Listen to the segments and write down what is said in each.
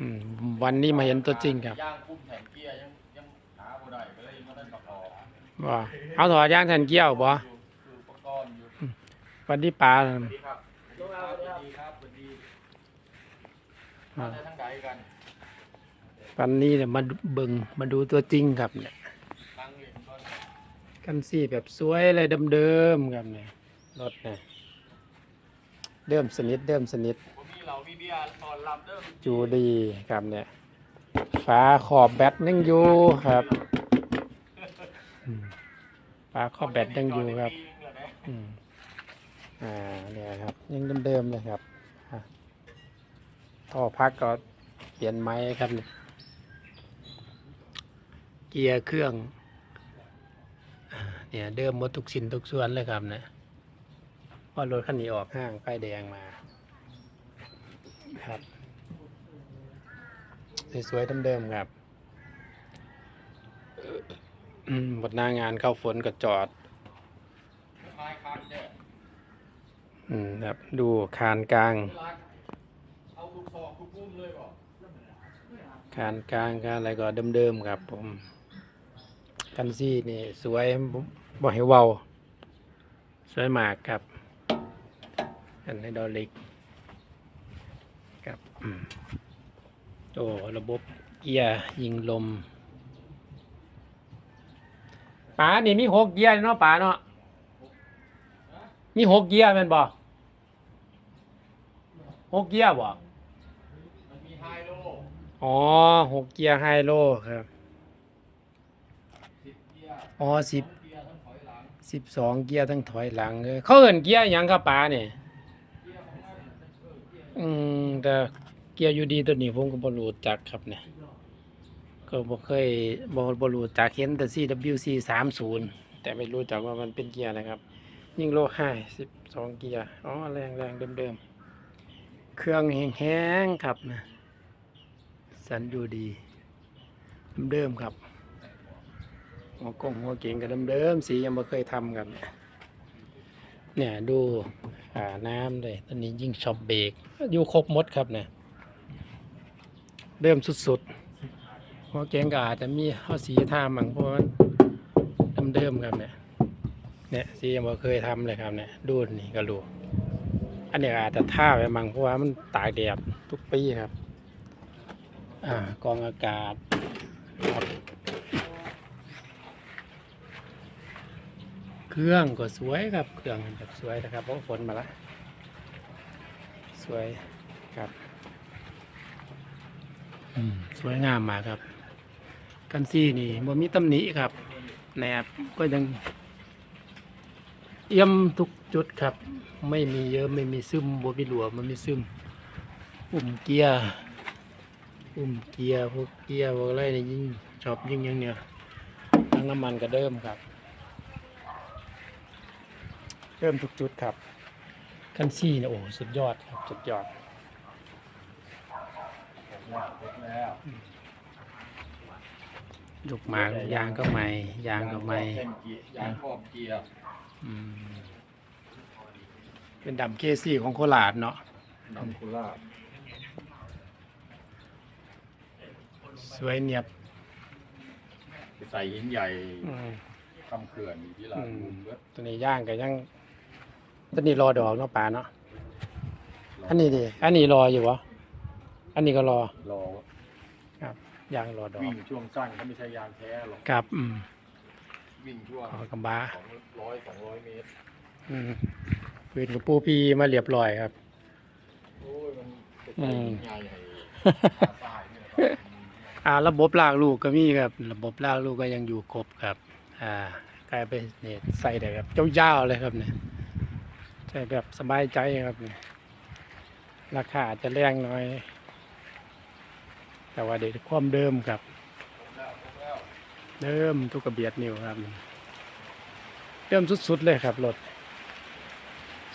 อืมวันนี้มาเห็นตัวจริงครับย่างคุ้มแทนเกียร์ยังยังหาบ่ได้ก็เลยมาเล่นประกอบว่าเอาถอดยางแทนเกี้ยวบ่อยู่คืออุปกรณ์อยู่วันที่ปลาสวัสดีครับสวัสดีครับสวัสดีมาได้ทั้งใดกันวันนี้เนี่ยมาเบิ่งมาดูตัวจริงครับเนี่ยทั้งเล่นก็กันซี่แบบสวยเลยเดิมๆครับเนี่ยรถเนี่ยเดิมสนิทเดิมสนิทผมมี เหล่ามีเบียร์ตอนรับเด้อจูดีครับเนี่ยฟ้าขอบแบตยังอยู่ครับอืมฟ้าขอบแบตยังอยู่ครับ อืมอ่าเนี่ยครับ ยังเดิมๆเลยครับอะท่อพักก็เปลี่ยนไม้ครับเนี่ยเกียร์เครื่องอ่าเนี่ยเดิมหมดทุกชิ้นทุกส่วนเลยครับเนี่ยพอรถคันนี้ออกห้างป้ายแดงมาครับ สวยๆเดิมๆครับอืมหมดหน้างานเข้าฝนก็จอดคลายคันเนี่ยอืมครับ ดูคานกลางเอาลูกซอกทุกมุมเลยบ่คานกลางคานอะไรก็เดิมๆครับผมกันซี่นี่สวยบ่บ่ให้เวาสวยมากครับอันไฮดรอลิกครับอืม โอ้ระบบเกียร์ยิงลมป๋านี่มีหกเกียร์เนาะป๋าเนาะมีหกเกียร์แม่นบ่หกเกียร์บ่อ๋อหกเกียร์ไฮโลครับอ๋อสิบเกียร์สิบสองเกียร์ทั้งถอยหลังเลยเขาเอินเกียร์ยังครับป๋าเนี่ยอืมแต่ กียร์ยูดีตัวนี้ผมก็บรูจักครับเนี่ยก็บ่เคยบ่บรูจักเห็นแต่ CWC สามศูนย์แต่ไม่รู้จักว่ามันเป็นเกียร์อะไรครับ ยิ่งโลห้าสิบสองเกียร์อ๋อแรงแรงเดิมเดิมๆ เครื่องแห้งๆครับนะสันยูดีเดิมๆครับหัวกงหัวเก่งกับเดิมๆสียังไม่เคยทำกันเนี่ยเนี่ยดูอ่าน้ำเลยตอนนี้ยิ่งช็อปเบรกอยู่ครบหมดครับเนี่ย เดิมสุดๆหัวเกงก็อาจจะมีข้อสีทามั่งเพราะว่ามันเดิมๆครับเนี่ยเนี่ยสียังไม่เคยทำเลยครับเนี่ยดูนี่ก็รู้อันนี้อาจจะท่าไปมั่งเพราะว่ามันตากแดดทุกปีครับ อ่ากองอากาศครับเครื่องก็สวยครับ เครื่องแบบสวยนะครับเพราะฝนมาละ สวยครับ อืมสวยงามมากครับ กันซี่นี่บ่มีตำหนิครับแหนบก็ยังเอี่ยมทุกจุดครับ ไม่มีเยอะไม่มีซึมบ่มีหลัวมันมีซึมปุ่มเกียร์ปุ่มเกียร์พวกเกียร์พวกอะไรนี่ยิ่งชอบยิ่งยังเนี่ยทั้งน้ำมันก็เดิมครับ เริ่มทุกจุดครับคันซี่เนี่ยโอ้สุดยอดครับ สุดยอด แล้วยกมายางก็ใหม่ ยางก็ใหม่เส้นเกียร์ยางครอบเกียร์อืมเป็นดำเคซี่ของโคราชเนาะนำคุล่าสวยเนียบไปใส่หินใหญ่อืมทำเขื่อนอยู่ที่ลาดบุญเบิดตัวนี้ย่างก็ยังตัวนี้รอดอกเนาะป่าเนาะอันนี้ดิอันนี้รออยู่วะ อันนี้ก็รอรอ ครับย่างรอดอกวิ่งช่วงสั้นเขาไม่ใช่ยางแท้หรอกครับอืมวิ่งช่วงขอกำบ้าสองร้อยสองร้อยเมตร อืมปืนกับปูพีมาเรียบร้อยครับ โอ้ยมันจะอืใช้มหินใหญ่ให้ขาตายเนี่ยครับอ่า ระบบลากลูกก็มีครับ ระบบลากลูกก็ยังอยู่ครบครับ อ่ากลายเป็นเนี่ยใส่ได้แบบยาวๆเลยครับเนี่ยใส่แบบสบายใจครับเนี่ยราคาอาจจะแรงหน่อย แต่ว่าเด็กความเดิมครับ เดิมทุกกระเบียดนิ้วครับ เดิมสุดๆเลยครับรถ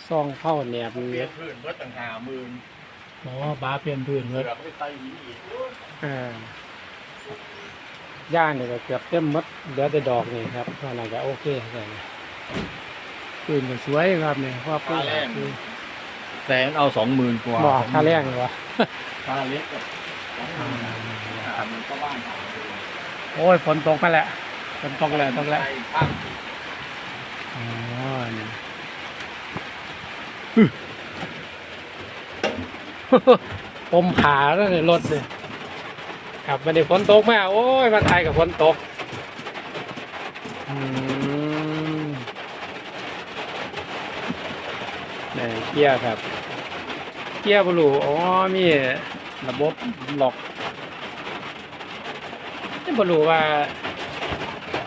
ซองเข้าแหนบเปลี่เนี้ยนพื้นเบิดต่างหากหมื่นอ๋อบ้าเปลี่ยนพื้นเสืเบิดอกไม่ใส่หินอีกอ่าย่างเนี่ยก็เกือบเต็มหมดเหลือแต่ดอกนี่ครับเท่านั้นก็โอเคเลยปืนก็สวยครับเนี่ยเพราะว่าปืนคือแสนเอาสองหมื่นกว่าบอกค่าแรงเลยวะค่าเล็กกับอื มันก็บ้านเราโอ้ยฝนตกมาแล้วฝนตกแล้วตกแล้วไปข้างอ๋อนี่ปมผาแล้วในรถเลยครับวันนี้ฝนตกมาโอ้ยมาไทยกับฝนตกอืมนี่ยเกียร์ครับ เกียร์บลูอ๋อมี ระบบล็อกนี่บลูว่า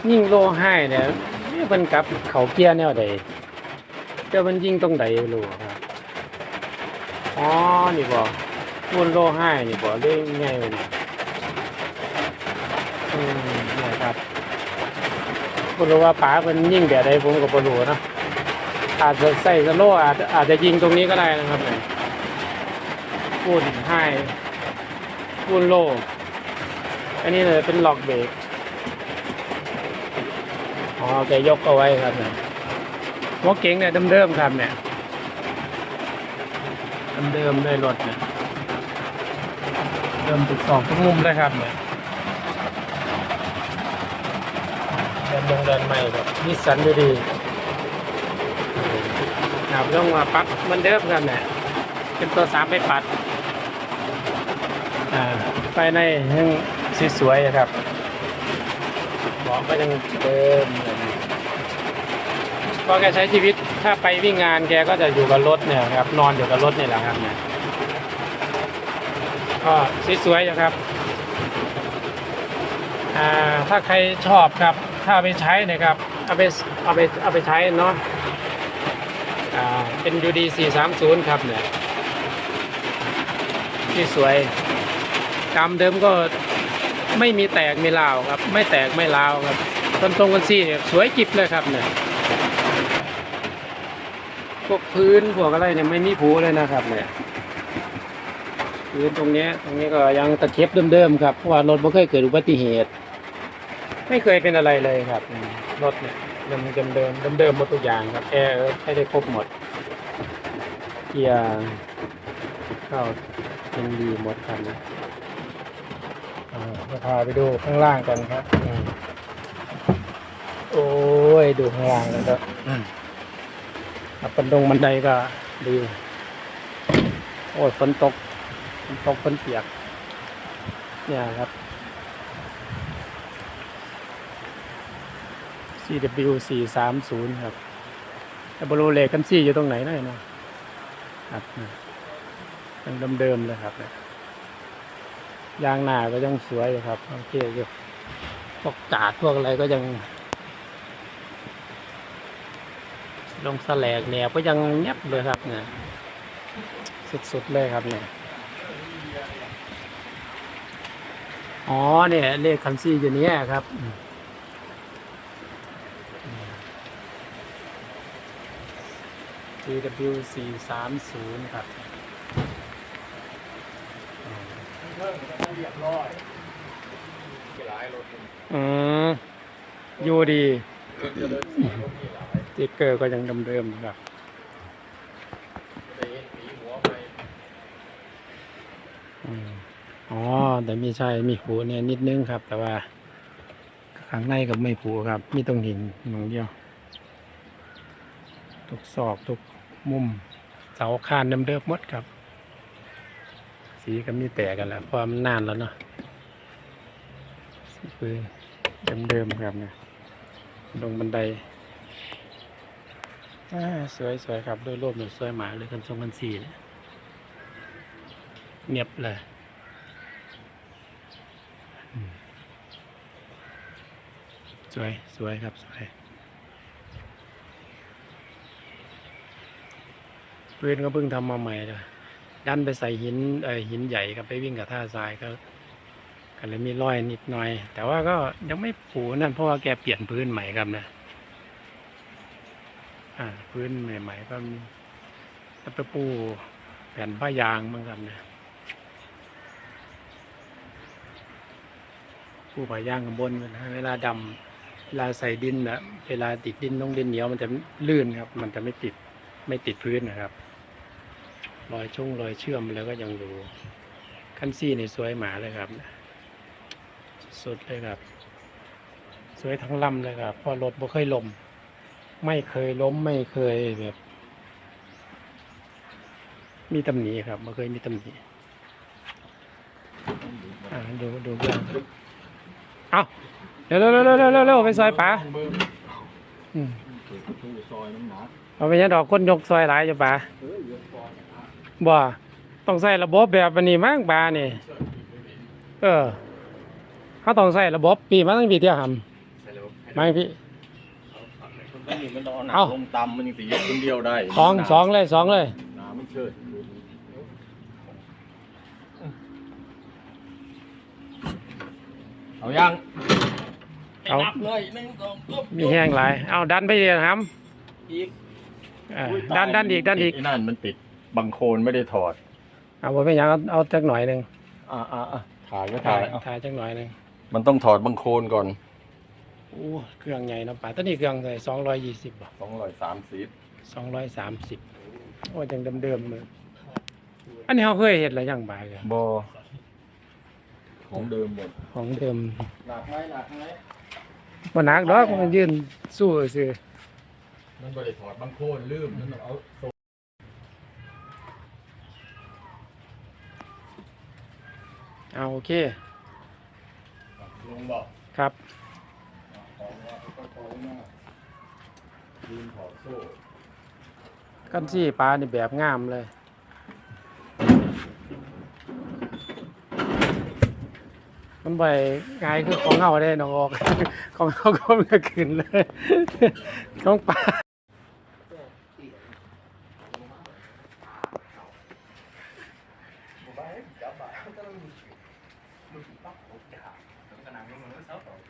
ยิ่งโลให้เนี่ยมันกลับเขาเกียร์แนวใดเจ้ามันยิงตรงใดรู้ครับอ๋อนี่บ่วนโลให้นี่บ่เรื่องไงวะเนี่ยอืมนะครับบ่รู้ว่าป๋าเพิ่นยิงแบบใดผมก็บ่รู้นะอาจจะใส่สโลอาจจะอาจจะยิงตรงนี้ก็ได้นะครับเนี่ย วนให้วนโล อันนี้เลยเป็นล็อกเบรกอ๋อแกยกเอาไว้ครับเนี่ยหัวเก๋งเนี่ยเดิมๆครับเนี่ยเดิมๆเลยรถเนี่ยเดิมทุกสองทุกมุมเลยครับเนี่ยเดินลงเดินใหม่ครับนิสสันดูดีครับต้องมาปัดมันเดิมครับเนี่ยเป็นตัวสามไปปัด ภายในยังสวยๆครับบอก็ยังเดิมเลยก็แกใช้ชีวิตถ้าไปวิ่งงานแกก็จะอยู่กับรถเนี่ยครับ นอนอยู่กับรถนี่แหละครับเนี่ยก็สวยๆอยู่ครับอ่าถ้าใครชอบครับ ถ้าไปใช้เนะครับ เอาไปเอาไปเอาไปใช้เนาะอ่าเป็น UD 430 ครับเนี่ยที่สวย กรรมเดิมก็ไม่มีแตกไม่ลาวครับ ไม่แตกไม่ลาวครับต้นตรงกันซี่เนี่ยสวยกิบเลยครับเนี่ยพวกพื้นพวกอะไรเนี่ยไม่มีผูเลยนะครับเนี่ยพื้นตรงนี้ตรงนี้ก็ยังตะเข็บเดิมๆครับเพราะว่ารถไม่เคยเกิดอุบัติเหตุ ไม่เคยเป็นอะไรเลยครับรถเนี่ยเดิมเดิมเดิมเดิมๆหมดทุกอย่างครับแอร์ให้ได้ครบหมดเกียร์เข้าเป็นดีหมดครับ จะพาไปดูข้างล่างกันครับ โอ้ยดูข้างล่างแล้วก็อืมครับบันดงบันไดก็ดี โอ้ยฝนตกฝนตกฝนเปียก เนี่ยครับ CW 430ครับแต่บรูเลกันซี่อยู่ตรงไหนได้เนะครับเนี่ยยังเดิมๆเลยครับเนี่ย ยางหนาก็ยังสวยอยู่ครับโอเคอยู่พวกกาดพวกอะไรก็ยัง ลงแสลกแนวก็ยังเงียบเลยครับเนี่ยสุดๆเลยครับเนี่ยอ๋อเนี่ยเลขคันซี่อยู่นี้ครับ GW 4 3 0ครับ เรื่องมันเรียบร้อยมีหลายรถอยู่อืมอยู่ดีจะเดินสีรถมีหลายสติ๊กเกอร์ก็ยังเดิมๆครับจะได้เห็นสีหัวไปอืมอ๋อ แต่ไม่ใช่มีผูเนี่ยนิดนึงครับ แต่ว่าข้างในก็ไม่ผูครับ มีตรงหินหนึ่งเดียว ทุกซอกทุกมุม เสาคานเดิมๆหมดครับ สีก็มีแตกกันแล้วเพราะว่ามันนานแล้วเนาะสีปืนเดิมๆครับเนี่ยลงบันไดอ่าสวยๆครับโดยรวมเนี่ยสวยหมาเลยกันทรงกันสีเนี่ยเงียบเลยสวยสวยครับสวยปืนก็เพิ่งทำมาใหม่เลย ดันไปใส่หินเออหินใหญ่ครับไปวิ่งกับท่าทรายก็ก็เลยมีรอยนิดหน่อย แต่ว่าก็ยังไม่ผูนั่นเพราะว่าแกเปลี่ยนพื้นใหม่ครับนะอ่าพื้นใหม่ ๆ ก็ไปปูแผ่นผ้ายางบ้างครับนะปูผ้ายางข้างบนนะเวลาดำเวลาใส่ดินนะเวลาติดดินลงดินเหนียวมันจะลื่นครับ มันจะไม่ติดไม่ติดพื้นนะครับ รอยช่วงรอยเชื่อมแล้วก็ยังอยู่คันซี่นี่สวยหมาเลยครับสุดเลยครับ สวยทั้งลำเลยครับพอรถบ่เคยลม ไม่เคยล้มไม่เคยแบบ มีตำหนิครับบ่เคยมีตำหนิดูดูเองเอาเร็วเร็วเร็วเร็วเร็วเร็วไปซอยป๋าเปิดประตูซอยน้ำหนักเอาไปยังดอกคนยกซอยหลายจ้ะป๋า เฮ้ยเยอะซอยบ่ต้องใส่ระบบแบบอันนี้มั้งป๋านี่เออเขาต้องใส่ระบบปีมาตั้งปีเที่ยวหใส่แล้วำมาพี่มันต้องมีมันต้องเอาหนักเอ้าลงต่ำมันยังตียกคนเดียวได้สองสองเลยสองเลยน้ำมันเชิดเอายังเอานับเลยหนึ่งสองปุ๊บมีแห้งหลายเอาดันไปเลยครับอีกอ่าอุ๊ยดันดันอีกดันอีกไอ้นั่นมันติด บังโคลนไม่ได้ถอด เอาผมไม่ยังเอาเอาจักหน่อยหนึ่งอ่าอ่าอ่าถ่ายก็ถ่าถ่ายยเอาถ่ายจักหน่อยหนึ่งมันต้องถอดบังโคลนก่อนโอ้เครื่องใหญ่เนาะป่าตอนนี้เครื่องเลยสองร้อยยี่สิบสองร้อยสามสิบสองร้อยสามสิบโอ้ยังเดิมๆเลยอันนี้เขาเคยเห็นอะไรอย่างบ่ายเลยบอของเดิมหมดของเดิมหนักไหมหนักไหมวันนักดอกมันยืนสู้ซื้อมันบริถอดบังโคลนลืมมันต้องเอา เอาโอเคลงบอกครับกั้นซี่ปลานี่แบบงามเลยมันไปงายคือของเงาได้น้องออก ของเงาก็มันก็ขึ้นเลยของปลาจั đôi tóc hỗ trợ tưởng cái nào nhưng mà nó sớm rồi.